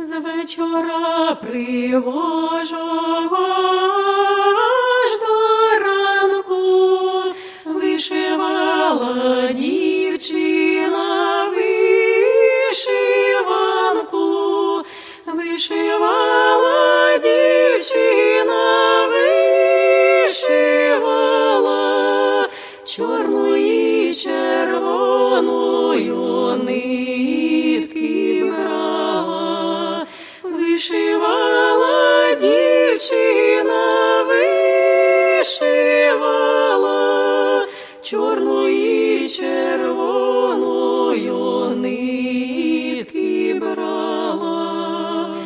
З вечора пригожого аж до ранку. Вишивала дівчина вишиванку, вишивала дівчина, вишивала чорною дівчина, вишивала чорною і червоною нитки брала.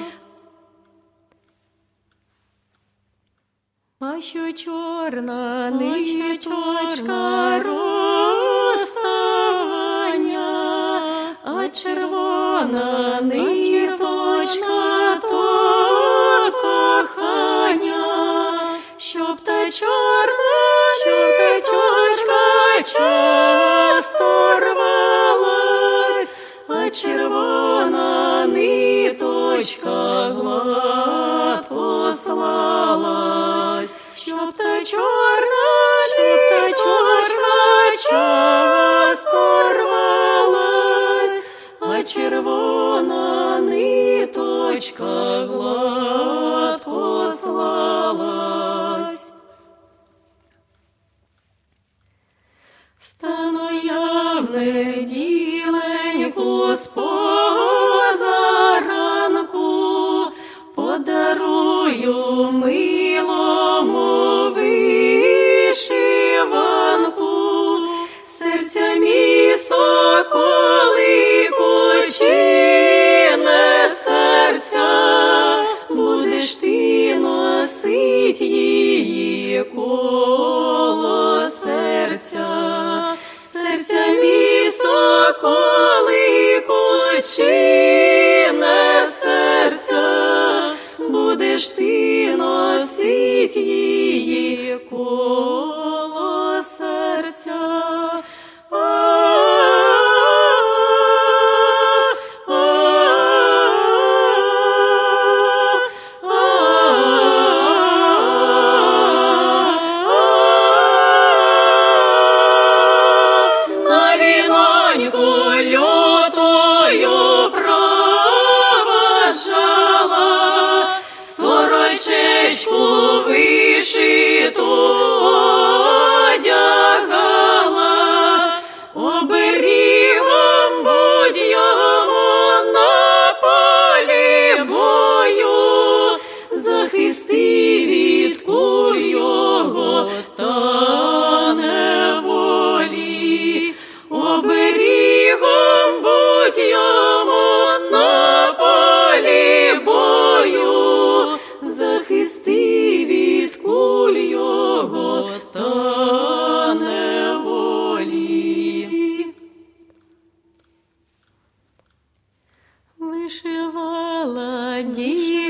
А що чорна ниточка розставання, а червона ниточка ниточка гладко слалась, щоб та чорна ниточка часто рвалась, а червона ниточка гладко слалась. Стану я в неділеньку з носить її коло серця, серця мій коли кочине серця, будеш ти носить її коло вишивала дівчина.